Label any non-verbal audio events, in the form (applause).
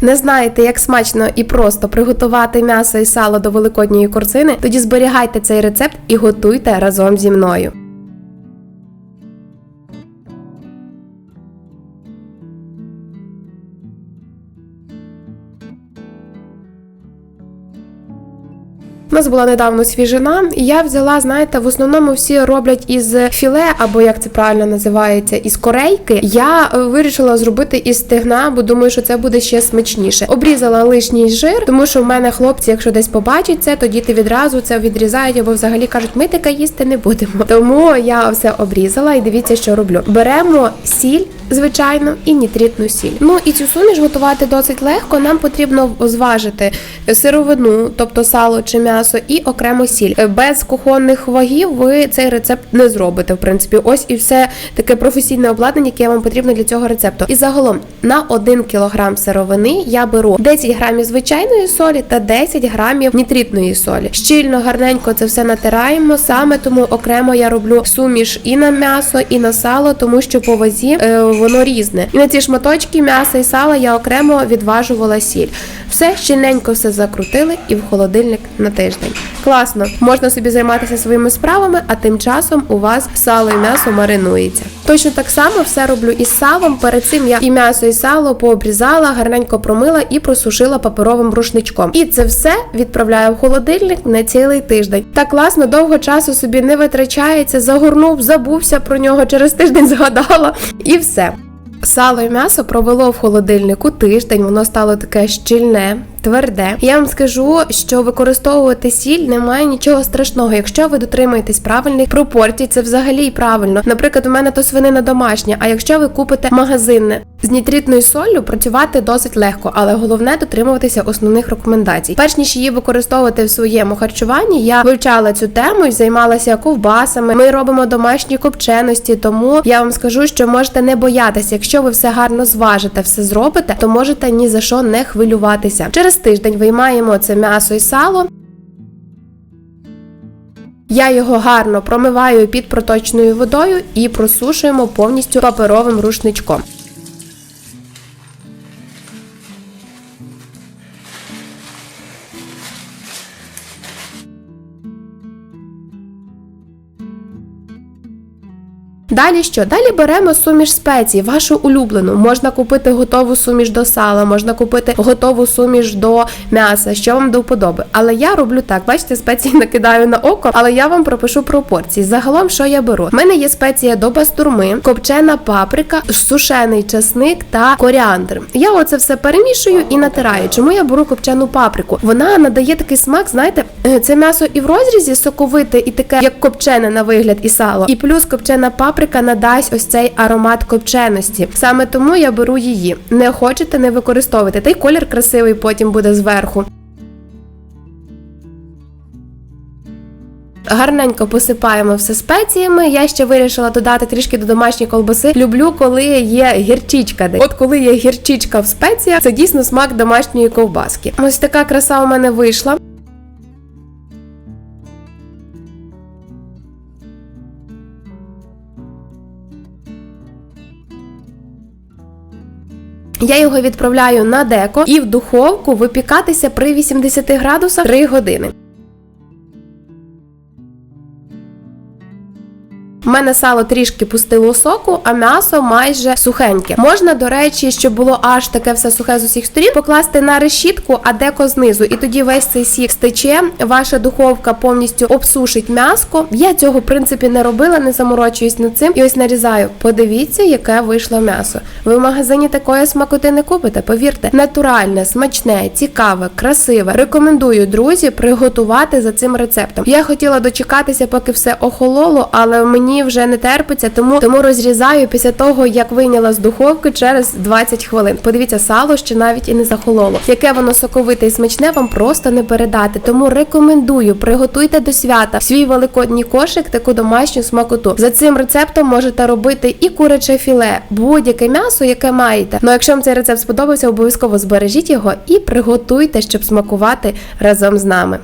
Не знаєте, як смачно і просто приготувати м'ясо і сало до великодньої корзини? Тоді зберігайте цей рецепт і готуйте разом зі мною. У нас була недавно свіжина, і я взяла, знаєте, в основному всі роблять із філе, або як це правильно називається, із корейки. Я е, вирішила зробити із стегна, бо думаю, що це буде ще смачніше. Обрізала лишній жир, тому що в мене хлопці, якщо десь побачать це, то діти відразу це відрізають, або взагалі кажуть, ми таке їсти не будемо. Тому я все обрізала і дивіться, що роблю. Беремо сіль. Звичайно, і нітритну сіль. Ну і цю суміш готувати досить легко. Нам потрібно зважити сировину, тобто сало чи м'ясо, і окремо сіль. Без кухонних вагів ви цей рецепт не зробите. В принципі, ось і все таке професійне обладнання, яке вам потрібно для цього рецепту. І загалом на 1 кг сировини я беру 10 грамів звичайної солі та 10 грамів нітритної солі. Щільно гарненько це все натираємо. Саме тому окремо я роблю суміш і на м'ясо, і на сало, тому що по вазі. Воно різне. І на ці шматочки м'яса і сала я окремо відважувала сіль. Все щільненько все закрутили і в холодильник на тиждень. Класно, можна собі займатися своїми справами, а тим часом у вас сало і м'ясо маринується. Точно так само все роблю із салом. Перед цим я і м'ясо, і сало пообрізала, гарненько промила і просушила паперовим рушничком. І це все відправляю в холодильник на цілий тиждень. Так класно, довго часу собі не витрачається, загорнув, забувся про нього, через тиждень (laughs) згадала і все. Сало і м'ясо провело в холодильнику тиждень, воно стало таке щільне, тверде. Я вам скажу, що використовувати сіль немає нічого страшного. Якщо ви дотримуєтесь правильних пропорцій, це взагалі правильно. Наприклад, у мене то свинина домашня. А якщо ви купите магазинне з нітритною соллю, працювати досить легко, але головне дотримуватися основних рекомендацій. Перш ніж її використовувати в своєму харчуванні, я вивчала цю тему і займалася ковбасами. Ми робимо домашні копченості, тому я вам скажу, що можете не боятися. Якщо ви все гарно зважите, все зробите, то можете ні за що не хвилюватися. Через тиждень виймаємо це м'ясо і сало. Я його гарно промиваю під проточною водою і просушуємо повністю паперовим рушничком. Далі що? Далі беремо суміш спецій, вашу улюблену. Можна купити готову суміш до сала, можна купити готову суміш до м'яса, що вам до вподоби. Але я роблю так, бачите, спеції (laughs) накидаю на око, але я вам пропишу пропорції. Загалом, що я беру? У мене є спеція до бастурми, копчена паприка, сушений часник та коріандр. Я оце все перемішую і натираю. Чому я беру копчену паприку? Вона надає такий смак, знаєте, е, це м'ясо і в розрізі соковите, і таке, як копчене на вигляд, і сало. І плюс копчена паприка надасть ось цей аромат копченості. Саме тому я беру її. Не хочете, не використовуйте. Та й колір красивий потім буде зверху. Гарненько посипаємо все спеціями. Я ще вирішила додати трішки до домашньої колбаси. Люблю, коли є гірчичка. От коли є гірчичка в спеціях, це дійсно смак домашньої ковбаски. Ось така краса у мене вийшла. Я його відправляю на деко і в духовку випікатися при 80 градусах 3 години. У мене сало трішки пустило соку, а м'ясо майже сухеньке. Можна, до речі, щоб було аж таке все сухе з усіх сторін, покласти на решітку, а деко знизу. І тоді весь цей сік стече. Ваша духовка повністю обсушить м'яско. Я цього в принципі не робила, не заморочуюсь над цим. І ось нарізаю. Подивіться, яке вийшло м'ясо. Ви в магазині такої смакоти не купите. Повірте, натуральне, смачне, цікаве, красиве. Рекомендую, друзі, приготувати за цим рецептом. Я хотіла дочекатися, поки все охололо, але мені вже не терпиться, тому тому розрізаю після того, як вийняла з духовки через 20 хвилин. Подивіться, сало ще навіть і не захололо. Яке воно соковите і смачне, вам просто не передати. Тому рекомендую, приготуйте до свята свій великодній кошик, таку домашню смакоту. За цим рецептом можете робити і куряче філе, будь-яке м'ясо, яке маєте. Ну якщо вам цей рецепт сподобався, обов'язково збережіть його і приготуйте, щоб смакувати разом з нами.